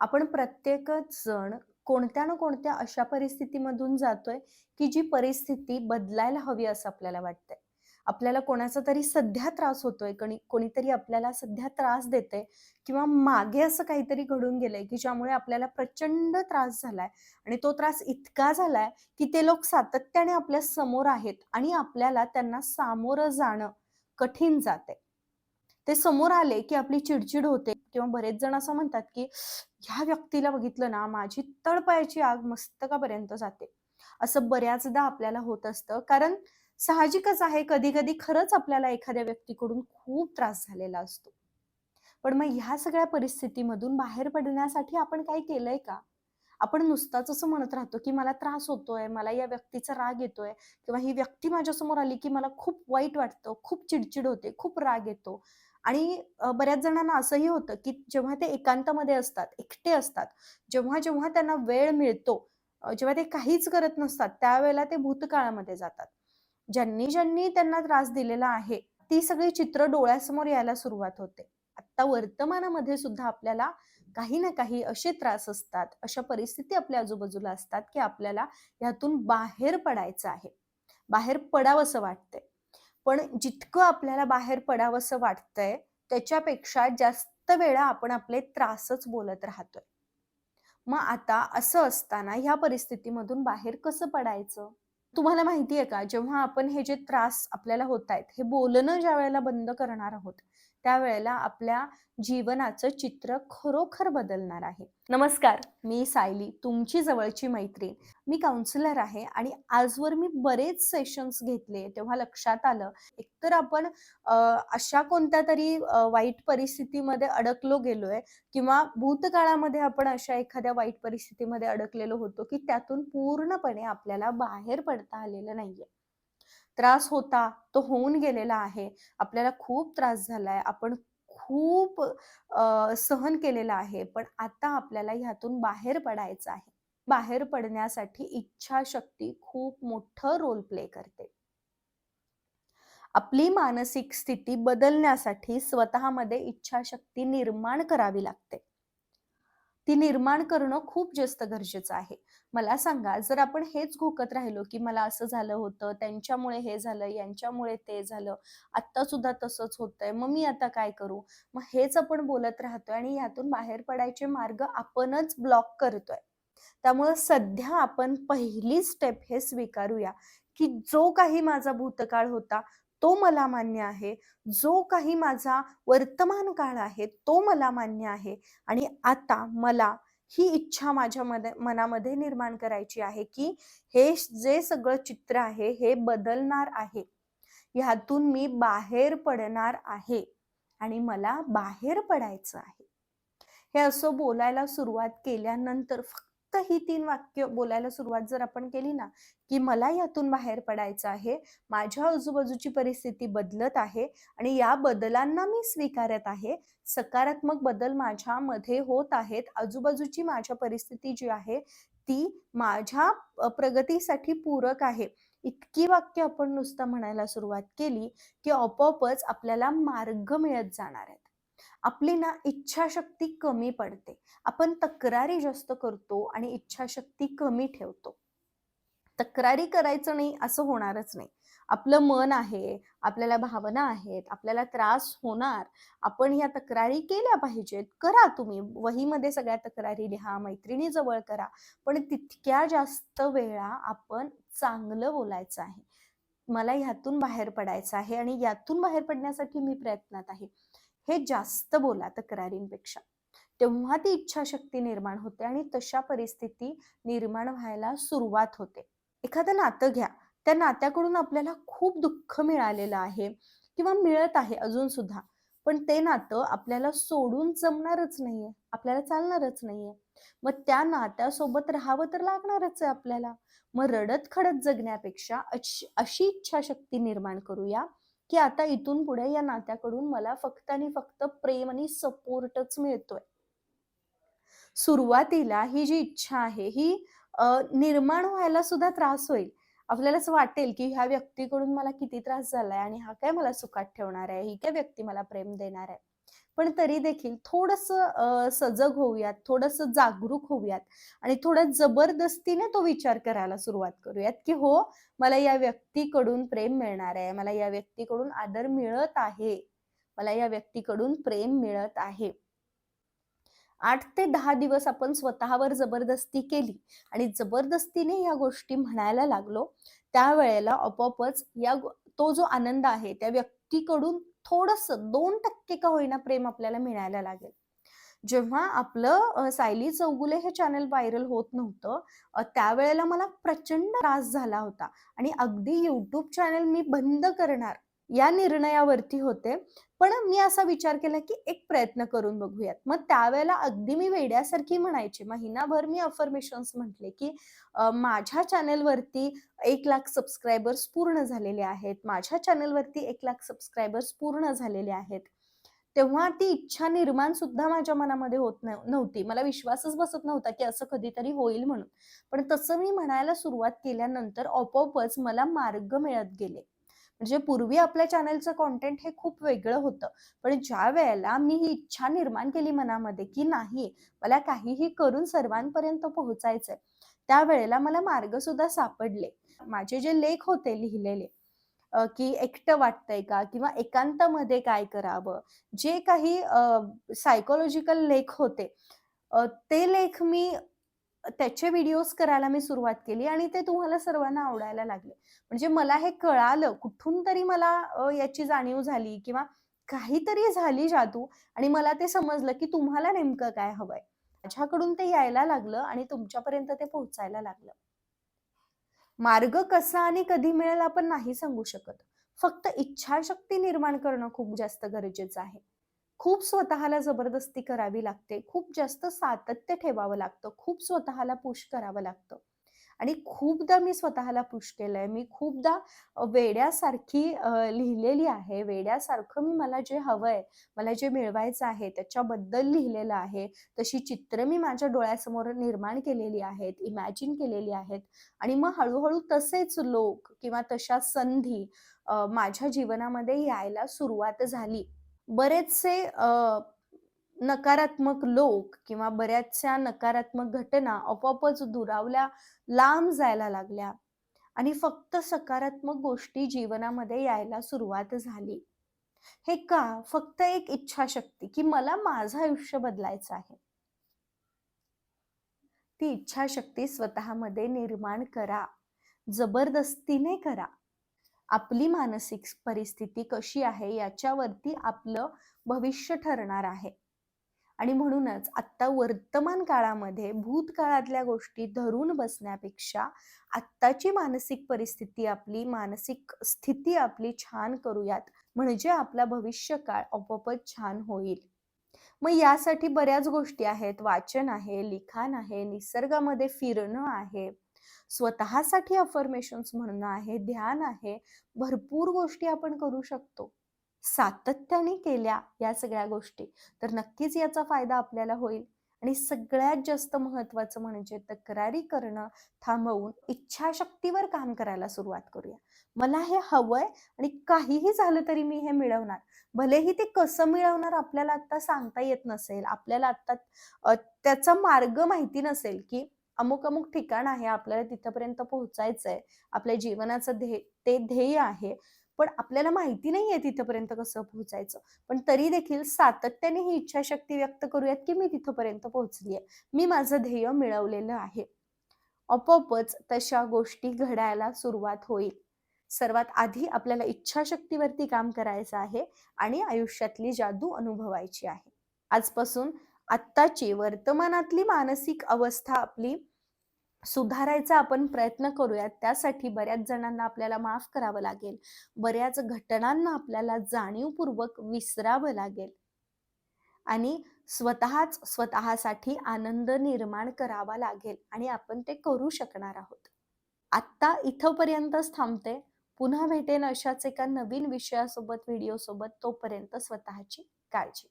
आपण प्रत्येकच जण कोणत्या ना कोणत्या अशा परिस्थितीमधून जातोय, की जी परिस्थिती बदलायला हवी असं आपल्याला वाटतंय. आपल्याला कोणाचा तरी सध्या त्रास होतोय, कोणीतरी आपल्याला सध्या त्रास देते किंवा मागे असं काहीतरी घडून गेलंय, की ज्यामुळे आपल्याला प्रचंड त्रास झालाय आणि तो त्रास इतका झालाय, की ते लोक सातत्याने आपल्यासमोर आहेत आणि आपल्याला त्यांना सामोरं जाणं कठीण जाते ते समोर आले, की आपली चिडचिड होते किंवा बरेच जण असं म्हणतात, की ह्या व्यक्तीला बघितलं ना, माझी तळपायाची आग मस्तकापर्यंत जाते. असं बऱ्याचदा आपल्याला होत असतं. कारण साहजिकच आहे, कधी-कधी खरंच आपल्याला एखाद्या व्यक्तीकडून खूप त्रास झालेला असतो. पण मग ह्या सगळ्या परिस्थितीमधून बाहेर पडण्यासाठी आपण काय केलंय का? आपण नुसताच असं म्हणत राहतो, की मला त्रास होतोय, मला या व्यक्तीचा राग येतोय किंवा ही व्यक्ती माझ्यासमोर आली, की मला खूप वाईट वाटतं, खूप चिडचिड होते, खूप राग येतो. आणि बऱ्याच जणांना असंही होतं, की जेव्हा ते एकांतामध्ये असतात, एकटे असतात, जेव्हा-जेव्हा त्यांना वेळ मिळतो, जेव्हा ते काहीच करत नसतात, त्यावेळेला ते भूतकाळामध्ये जातात. ज्यांनी-ज्यांनी त्यांना त्रास दिलेला आहे, ती सगळी चित्र डोळ्यासमोर यायला सुरुवात होते. आता वर्तमानामध्ये सुद्धा आपल्याला काही ना काही असे त्रास असतात, अशा परिस्थिती आपल्या आजूबाजूला असतात, की आपल्याला ह्यातून बाहेर पडायचं आहे. बाहेर पडावसं वाटतंय. पण जितकं आपल्याला बाहेर पडावंसं वाटतंय, त्याच्यापेक्षा जास्त वेळा आपण आपले त्रासच बोलत राहतोय. मग आता असं असताना ह्या परिस्थितीमधून बाहेर कसं पडायचं? तुम्हाला माहिती आहे का, जेव्हा आपण हे जे त्रास आपल्याला होतायत, हे बोलणं ज्या वेळेला बंद करणार आहोत, त्यावेळेला आपल्या जीवनाचं चित्र खरोखर बदलणार आहे. नमस्कार, मी सायली, तुमची जवळची मैत्रीण. मी काउन्सिलर आहे आणि आजवर मी बरेच सेशन्स घेतले. तेव्हा लक्षात आलं, एकतर आपण अशा कोणत्यातरी अ, वाईट परिस्थितीमध्ये अडकलो गेलोय किंवा भूतकाळामध्ये आपण अशा एखाद्या वाईट परिस्थितीमध्ये अडकलेलो होतो, की त्यातून पूर्णपणे आपल्याला बाहेर पडता आलेलं नाहीये. त्रास होता, तो होऊन गेलेला आहे. आपल्याला खूप त्रास झालाय. आपण खूप सहन केलेला आहे. पण आता आपल्याला ह्यातून बाहेर पडायचं आहे. बाहेर पडण्यासाठी इच्छाशक्ती खूप मोठं रोल प्ले करते. आपली मानसिक स्थिती बदलण्यासाठी स्वतःमध्ये इच्छाशक्ती निर्माण करावी लागते. ती निर्माण करणं खूप जास्त गरजेचं आहे. मला सांगा, जर आपण हेच घोकत राहिलो, की मला असं झालं होतं, त्यांच्यामुळे हे झालं, यांच्यामुळे ते झालं, आत्ता सुद्धा तसंच होतंय, मग मी आता काय करू? मग हेच आपण बोलत राहतोय आणि यातून बाहेर पडायचे मार्ग आपणच ब्लॉक करतोय. त्यामुळे सध्या आपण पहिली स्टेप हे स्वीकारूया, की जो काही माझा भूतकाळ होता, तो मला मान्य आहे. जो काही माझा वर्तमान काळ आहे, तो मला मान्य आहे आणि आता मला ही इच्छा माझ्या मनामध्ये निर्माण करायची आहे, की हे जे सगळं चित्र आहे, हे बदलणार आहे. ह्यातून मी बाहेर पडणार आहे आणि मला बाहेर पडायचं आहे. हे असं बोलायला सुरुवात केल्यानंतर फक्त ही तीन वाक्य बोलायला सुरुवात जर आपण केली ना, की मला यातून बाहेर पडायचं आहे, माझ्या आजूबाजूची परिस्थिती बदलत आहे आणि या बदलांना मी स्वीकारत आहे. सकारात्मक बदल माझ्यामध्ये होत आहेत. आजूबाजूची माझ्या परिस्थिती जी आहे, ती माझ्या प्रगतीसाठी पूरक आहे. इतकी वाक्य आपण नुसतं म्हणायला सुरुवात केली, की आपोआपच आपल्याला मार्ग मिळत जाणार आहेत. आपली ना इच्छाशक्ती कमी पडते. आपण तक्रारी जास्त करतो आणि इच्छाशक्ती कमी ठेवतो. तक्रारी करायचं नाही असं होणारच नाही. आपलं मन आहे, आपल्याला भावना आहेत, आपल्याला त्रास होणार. आपण ह्या तक्रारी केल्या पाहिजेत. करा तुम्ही. वहीमध्ये सगळ्या तक्रारी लिहा, मैत्रिणीजवळ करा. पण तितक्या जास्त वेळा आपण चांगलं बोलायचं आहे. मला ह्यातून बाहेर पडायचं आहे आणि यातून बाहेर पडण्यासाठी मी प्रयत्नात आहे. हे जास्त बोला तक्रारींपेक्षा. तेव्हा ती इच्छाशक्ती निर्माण होते आणि तशा परिस्थिती निर्माण व्हायला सुरुवात होते. एखादं नातं घ्या. त्या नात्याकडून आपल्याला खूप दुःख मिळालेलं आहे किंवा मिळत आहे अजून सुद्धा. पण ते नातं आपल्याला सोडून जमणारच नाहीये. आपल्याला चालणारच नाहीये. मग त्या नात्यासोबत राहावं तर लागणारच आहे आपल्याला. मग रडत-खडत जगण्यापेक्षा अशी अशी इच्छाशक्ती निर्माण करूया, की आता इथून पुढे या नात्याकडून मला फक्त आणि फक्त प्रेम आणि सपोर्टच मिळतोय. सुरुवातीला ही जी इच्छा आहे ही निर्माण व्हायला सुद्धा त्रास होईल. आपल्याला असं वाटेल, की ह्या व्यक्तीकडून मला किती त्रास झालाय आणि हा काय मला सुखात ठेवणार आहे, ही काय व्यक्ती मला प्रेम देणार आहे. पण तरी देखील थोडंसं सजग होऊयात, थोडंसं जागरूक होऊयात आणि थोड्या जबरदस्तीने तो विचार करायला सुरुवात करूयात, की हो मला या व्यक्तीकडून प्रेम मिळणार आहे, मला या व्यक्तीकडून आदर मिळत आहे, मला या व्यक्तीकडून प्रेम मिळत आहे. आठ ते दहा दिवस आपण स्वतःवर जबरदस्ती केली आणि जबरदस्तीने या गोष्टी म्हणायला लागलो, त्यावेळेला आपोआपच या तो जो आनंद आहे त्या व्यक्तीकडून थोडस दोन टक्के का होईना प्रेम आपल्याला मिळायला लागेल. जेव्हा आपलं सायली चौगुले हे चॅनल व्हायरल होत नव्हतं, त्यावेळेला मला प्रचंड त्रास झाला होता आणि अगदी युट्यूब चॅनल मी बंद करणार या निर्णयावरती होते. पण मी असा विचार केला, की एक प्रयत्न करून बघूयात. मग त्यावेळेला अगदी मी वेड्यासारखी म्हणायची महिनाभर मी अफर्मेशन्स म्हटले, की माझ्या चॅनेलवरती एक लाख सबस्क्रायबर्स पूर्ण झालेले आहेत. माझ्या चॅनलवरती 1,00,000 सबस्क्रायबर्स पूर्ण झालेले आहेत. तेव्हा ती इच्छा निर्माण सुद्धा माझ्या मनामध्ये होत नव्हती. मला विश्वासच बसत नव्हता, की असं कधीतरी होईल म्हणून. पण तसं मी म्हणायला सुरुवात केल्यानंतर आपोआपच मला मार्ग मिळत गेले. म्हणजे पूर्वी आपल्या चॅनलचं कॉन्टेंट हे खूप वेगळं होतं. पण ज्या वेळेला मी ही इच्छा निर्माण केली मनामध्ये, की नाही मला काहीही करून सर्वांपर्यंत पोहोचायचंय, त्यावेळेला मला मार्ग सुद्धा सापडले. माझे जे लेख होते लिहिलेले की एकटं वाटतंय का? किंवा एकांतामध्ये काय करावं? जे काही सायकोलॉजिकल लेख होते, ते लेख मी त्याचे व्हिडिओज करायला मी सुरुवात केली आणि ते तुम्हाला सर्वांना आवडायला लागले. म्हणजे मला हे कळालं, कुठून तरी मला याची जाणीव झाली किंवा काहीतरी झाली जादू आणि मला ते समजलं, की तुम्हाला नेमकं काय हवंय. माझ्याकडून ते यायला लागलं आणि तुमच्यापर्यंत ते पोहोचायला लागलं. मार्ग कसा आणि कधी मिळेल आपण नाही सांगू शकत. फक्त इच्छाशक्ती निर्माण करणं खूप जास्त गरजेचं आहे. खूप स्वतःला जबरदस्ती करावी लागते. खूप जास्त सातत्य ठेवावं लागतं. खूप स्वतःला पुश करावं लागतं. आणि खूपदा मी स्वतःला पुश केलंय. मी खूपदा वेड्यासारखी लिहिलेली आहे. वेड्यासारखं मी मला जे हवंय, मला जे मिळवायचं आहे त्याच्याबद्दल लिहिलेलं आहे. तशी चित्र मी माझ्या डोळ्यासमोर निर्माण केलेली आहेत, इमॅजिन केलेली आहेत आणि मग हळूहळू तसेच लोक किंवा तशा संधी माझ्या जीवनामध्ये यायला सुरुवात झाली. बरेचसे नकारात्मक लोक किंवा बऱ्याचशा नकारात्मक घटना आपोआपच दुरावल्या, लांब जायला लागल्या आणि फक्त सकारात्मक गोष्टी जीवनामध्ये यायला सुरुवात झाली. हे का? फक्त एक इच्छाशक्ती, की मला माझं आयुष्य बदलायचं आहे. ती इच्छाशक्ती स्वतःमध्ये निर्माण करा. जबरदस्तीने करा. आपली मानसिक परिस्थिती कशी आहे याच्यावरती आपलं भविष्य ठरणार आहे. आणि म्हणूनच आत्ता वर्तमान काळामध्ये भूतकाळातल्या गोष्टी धरून बसण्यापेक्षा आत्ताची मानसिक परिस्थिती आपली, मानसिक स्थिती आपली छान करूयात. म्हणजे आपला भविष्यकाळ आपोआपच छान होईल. मग यासाठी बऱ्याच गोष्टी आहेत. वाचन आहे, लिखाण आहे, निसर्गामध्ये फिरणं आहे, स्वतःसाठी अफर्मेशन्स म्हणणं आहे, ध्यान आहे. भरपूर गोष्टी आपण करू शकतो. सातत्याने केल्या या सगळ्या गोष्टी, तर नक्कीच याचा फायदा आपल्याला होईल. आणि सगळ्यात जास्त महत्वाचं म्हणजे तक्रारी करणं थांबवून इच्छाशक्तीवर काम करायला सुरुवात करूया. मला हे हवंय आणि काहीही झालं तरी मी हे मिळवणार. भलेही ते कसं मिळवणार आपल्याला आता सांगता येत नसेल, आपल्याला आता त्याचा मार्ग माहिती नसेल, की अमुक-अमुक ठिकाण आहे, आपल्याला तिथपर्यंत पोहोचायचंय. आपल्या जीवनाचं ध्येय ते ध्येय आहे. पण आपल्याला माहिती नाहीये तिथपर्यंत कसं पोहोचायचं. पण तरी देखील सातत्याने ही इच्छाशक्ती व्यक्त करूयात, की मी तिथपर्यंत पोहोचलीये. मी माझं ध्येय मिळवलेलं आहे. आपोआपच तशा गोष्टी घडायला सुरुवात होईल. सर्वात आधी आपल्याला इच्छाशक्तीवरती काम करायचं आहे आणि आयुष्यातली जादू अनुभवायची आहे. आजपासून आत्ताची वर्तमानातली मानसिक अवस्था आपली सुधारायचा आपण प्रयत्न करूयात. त्यासाठी बऱ्याच जणांना आपल्याला माफ करावं लागेल. बऱ्याच घटनांना आपल्याला जाणीवपूर्वक विसरावं लागेल आणि स्वतःच स्वतःसाठी आनंद निर्माण करावा लागेल आणि आपण ते करू शकणार आहोत. आत्ता इथंपर्यंतच थांबते. पुन्हा भेटेन अशाच एका नवीन विषयासोबत, व्हिडिओसोबत. तोपर्यंत स्वतःची काळजी